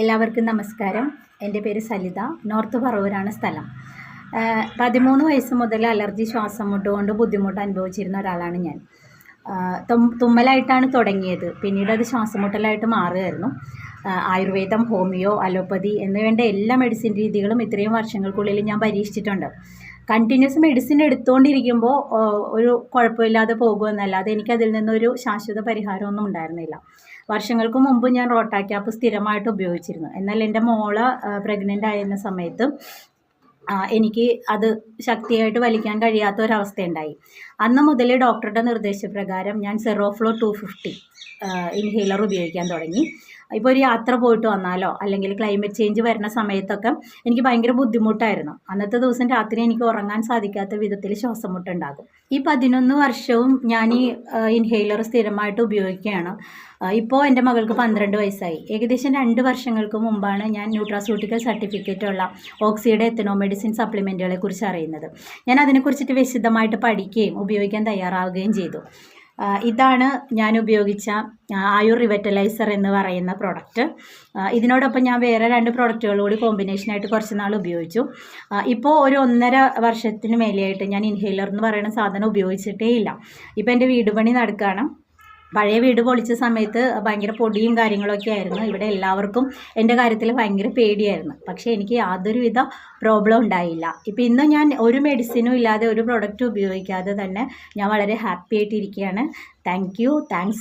എല്ലാവർക്കും നമസ്കാരം. എന്റെ പേര് സലിത. നോർത്ത് പറവൂരാണ് സ്ഥലം. പതിമൂന്ന് വയസ്സ് മുതൽ അലർജി ശ്വാസം മുട്ട് കൊണ്ട് ബുദ്ധിമുട്ട് അനുഭവിച്ചിരുന്ന ഒരാളാണ് ഞാൻ. തുമ്മലായിട്ടാണ് തുടങ്ങിയത്. പിന്നീട് അത് ശ്വാസം മുട്ടലായിട്ട് മാറുകയായിരുന്നു. ആയുർവേദം ഹോമിയോ അലോപ്പതി എന്നുവേണ്ട എല്ലാ മെഡിസിൻ രീതികളും ഇത്രയും വർഷങ്ങൾക്കുള്ളിൽ ഞാൻ പരീക്ഷിച്ചിട്ടുണ്ട്. കണ്ടിന്യൂസ് മെഡിസിൻ എടുത്തുകൊണ്ടിരിക്കുമ്പോൾ ഒരു കുഴപ്പമില്ലാതെ പോകുമെന്നല്ലാതെ എനിക്കതിൽ നിന്നൊരു ശാശ്വത പരിഹാരമൊന്നും ഉണ്ടായിരുന്നില്ല. വർഷങ്ങൾക്ക് മുമ്പ് ഞാൻ റോട്ടാക്യാപ്പ് സ്ഥിരമായിട്ട് ഉപയോഗിച്ചിരുന്നു. എന്നാൽ എന്റെ മോൾ പ്രഗ്നന്റ് ആയിരുന്ന സമയത്ത് എനിക്ക് അത് ശക്തിയായിട്ട് വലിക്കാൻ കഴിയാത്ത ഒരവസ്ഥയുണ്ടായി അന്ന് മുതൽ ഡോക്ടറുടെ നിർദ്ദേശപ്രകാരം ഞാൻ സെറോഫ്ലോ ടു ഫിഫ്റ്റി ഇൻഹേലർ ഉപയോഗിക്കാൻ തുടങ്ങി. ഇപ്പോൾ ഒരു യാത്ര പോയിട്ട് വന്നാലോ? അല്ലെങ്കിൽ ക്ലൈമറ്റ് ചേഞ്ച് വരുന്ന സമയത്തൊക്കെ എനിക്ക് ഭയങ്കര ബുദ്ധിമുട്ടായിരുന്നു. അന്നത്തെ ദിവസം രാത്രി എനിക്ക് ഉറങ്ങാൻ സാധിക്കാത്ത വിധത്തിൽ ശ്വാസം മുട്ടുണ്ടാകും ഈ പതിനൊന്ന് വർഷവും ഞാൻ ഈ ഇൻഹെയിലർ സ്ഥിരമായിട്ട് ഉപയോഗിക്കുകയാണ്. ഇപ്പോൾ എന്റെ മകൾക്ക് പന്ത്രണ്ട് വയസ്സായി. ഏകദേശം രണ്ട് വർഷങ്ങൾക്ക് മുമ്പാണ് ഞാൻ ന്യൂട്രാസ്യൂട്ടിക്കൽ സർട്ടിഫിക്കറ്റ് ഉള്ള ഓക്സിയുടെ എത്തനോ മെഡിസിൻ സപ്ലിമെന്റുകളെ കുറിച്ച് അറിയുന്നത്. ഞാൻ അതിനെക്കുറിച്ചിട്ട് വിശദമായിട്ട് പഠിക്കുകയും ഉപയോഗിക്കാൻ തയ്യാറാവുകയും ചെയ്തു. ഇതാണ് ഞാൻ ഉപയോഗിച്ച ആയുർ റിവറ്റലൈസർ എന്ന് പറയുന്ന പ്രോഡക്റ്റ് ഇതിനോടൊപ്പം ഞാൻ വേറെ രണ്ട് പ്രോഡക്റ്റുകൾ കൂടി കോമ്പിനേഷനായിട്ട് കുറച്ച് നാൾ ഉപയോഗിച്ചു. ഇപ്പോൾ ഒരു ഒന്നര വർഷത്തിന് മേലെയായിട്ട് ഞാൻ ഇൻഹേലർ എന്ന് പറയുന്ന സാധനം ഉപയോഗിച്ചിട്ടേ ഇല്ല. ഇപ്പോൾ എന്റെ വീട് പണി നടക്കുകയാണ് പഴയ വീട് പൊളിച്ച സമയത്ത് ഭയങ്കര പൊടിയും കാര്യങ്ങളൊക്കെ ആയിരുന്നു. ഇവിടെ എല്ലാവർക്കും എന്റെ കാര്യത്തിൽ ഭയങ്കര പേടിയായിരുന്നു. പക്ഷേ എനിക്ക് യാതൊരുവിധ പ്രോബ്ലം ഉണ്ടായില്ല. ഇപ്പം ഇന്ന് ഞാൻ ഒരു മെഡിസിനും ഇല്ലാതെ ഒരു പ്രൊഡക്റ്റ് ഉപയോഗിക്കാതെ തന്നെ ഞാൻ വളരെ ഹാപ്പി ആയിട്ടിരിക്കുകയാണ്. Thank you thanks